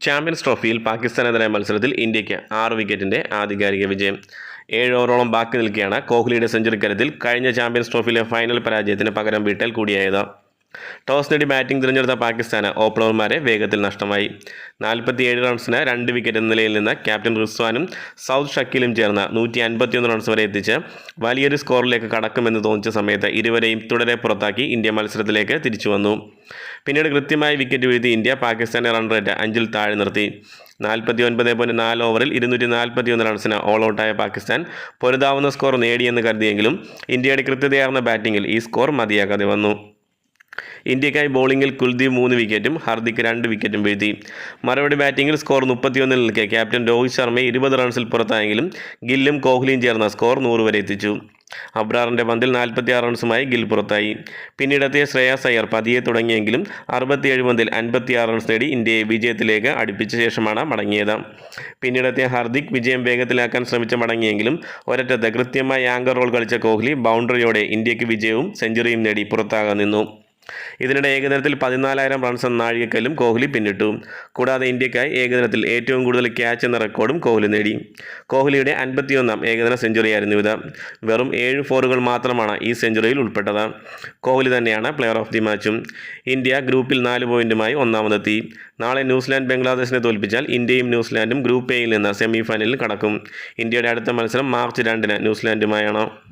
Champions ട്രോഫിയിൽ പാകിസ്ഥാനെതിരായ മത്സരത്തിൽ ഇന്ത്യയ്ക്ക് ആറ് വിക്കറ്റിന്റെ ആധികാരിക വിജയം. ഏഴ് ഓവറോളം ബാക്കി നിൽക്കുകയാണ് കോഹ്ലിയുടെ സെഞ്ചുറി കരുത്തിൽ കഴിഞ്ഞ ചാമ്പ്യൻസ് ട്രോഫിയിലെ ഫൈനൽ പരാജയത്തിന് പകരം വീട്ടൽ കൂടിയായത്. ടോസ് നേടി ബാറ്റിംഗ് തിരഞ്ഞെടുത്ത പാകിസ്ഥാന് ഓപ്പണർമാരെ വേഗത്തിൽ നഷ്ടമായി. നാൽപ്പത്തിയേഴ് റൺസിന് രണ്ട് വിക്കറ്റ് എന്ന നിലയിൽ നിന്ന് ക്യാപ്റ്റൻ റിസ്വാനും സൗത്ത് ഷക്കീലും ചേർന്ന് നൂറ്റി അൻപത്തിയൊന്ന് റൺസ് വരെ എത്തിച്ച് വലിയൊരു സ്കോറിലേക്ക് കടക്കുമെന്ന് തോന്നിച്ച സമയത്ത് ഇരുവരെയും തുടരെ പുറത്താക്കി ഇന്ത്യ മത്സരത്തിലേക്ക് തിരിച്ചു വന്നു പിന്നീട് കൃത്യമായി വിക്കറ്റ് വീഴ്ത്തി ഇന്ത്യ പാകിസ്ഥാനെ റൺ റേറ്റ് അഞ്ചിൽ താഴെ നിർത്തി. നാൽപ്പത്തി ഒൻപത് പോയിന്റ് നാല് ഓവറിൽ ഇരുന്നൂറ്റി നാൽപ്പത്തി ഒന്ന് റൺസിന് ഓൾ ഔട്ടായ പാകിസ്ഥാൻ പൊരുതാവുന്ന സ്കോർ നേടിയെന്ന് കരുതിയെങ്കിലും ഇന്ത്യയുടെ കൃത്യതയാർന്ന ബാറ്റിങ്ങിൽ ഈ സ്കോർ മതിയാകാതെ വന്നു. ഇന്ത്യക്കായി ബോളിംഗിൽ കുൽദീപ് മൂന്ന് വിക്കറ്റും ഹർദിക്ക് രണ്ട് വിക്കറ്റും വീഴ്ത്തി. മറുപടി ബാറ്റിംഗിൽ സ്കോർ മുപ്പത്തിയൊന്നിൽ നിൽക്കെ ക്യാപ്റ്റൻ രോഹിത് ശർമ്മയെ ഇരുപത് റൺസിൽ പുറത്തായെങ്കിലും ഗില്ലും കോഹ്ലിയും ചേർന്ന സ്കോർ നൂറ് വരെ എത്തിച്ചു. അബ്രാറിന്റെ പന്തിൽ നാൽപ്പത്തിയാറ് റൺസുമായി ഗിൽ പുറത്തായി. പിന്നീടെത്തിയ ശ്രേയാസ് അയ്യർ പതിയെ തുടങ്ങിയെങ്കിലും അറുപത്തിയേഴ് പന്തിൽ അൻപത്തിയാറ് റൺസ് നേടി ഇന്ത്യയെ വിജയത്തിലേക്ക് അടുപ്പിച്ച ശേഷമാണ് മടങ്ങിയത്. പിന്നീടെത്തിയ ഹർദിക് വിജയം വേഗത്തിലാക്കാൻ ശ്രമിച്ച മടങ്ങിയെങ്കിലും ഒരറ്റത്ത് കൃത്യമായി ആങ്കർ റോൾ കളിച്ച കോഹ്ലി ബൗണ്ടറിയോടെ ഇന്ത്യയ്ക്ക് വിജയവും സെഞ്ചുറിയും നേടി പുറത്താകാൻ നിന്നു. ഇതിനിടെ ഏകദിനത്തിൽ പതിനാലായിരം റൺസ് എന്ന നാഴികക്കല്ലും കോഹ്ലി പിന്നിട്ടു. കൂടാതെ ഇന്ത്യക്കായി ഏകദിനത്തിൽ ഏറ്റവും കൂടുതൽ ക്യാച്ച് എന്ന റെക്കോർഡും കോഹ്ലി നേടി. കോഹ്ലിയുടെ അൻപത്തിയൊന്നാം ഏകദിന സെഞ്ചുറിയായിരുന്നു ഇത്. വെറും ഏഴ് ഫോറുകൾ മാത്രമാണ് ഈ സെഞ്ചുറിയിൽ ഉൾപ്പെട്ടത്. കോഹ്ലി തന്നെയാണ് പ്ലെയർ ഓഫ് ദി മാച്ചും ഇന്ത്യ ഗ്രൂപ്പിൽ നാല് പോയിന്റുമായി ഒന്നാമതെത്തി. നാളെ ന്യൂസിലാൻഡ് ബംഗ്ലാദേശിനെ തോൽപ്പിച്ചാൽ ഇന്ത്യയും ന്യൂസിലാൻഡും ഗ്രൂപ്പ് എയിൽ നിന്ന് സെമി ഫൈനലിൽ കടക്കും. ഇന്ത്യയുടെ അടുത്ത മത്സരം മാർച്ച് രണ്ടിന് ന്യൂസിലാൻഡുമായാണ്.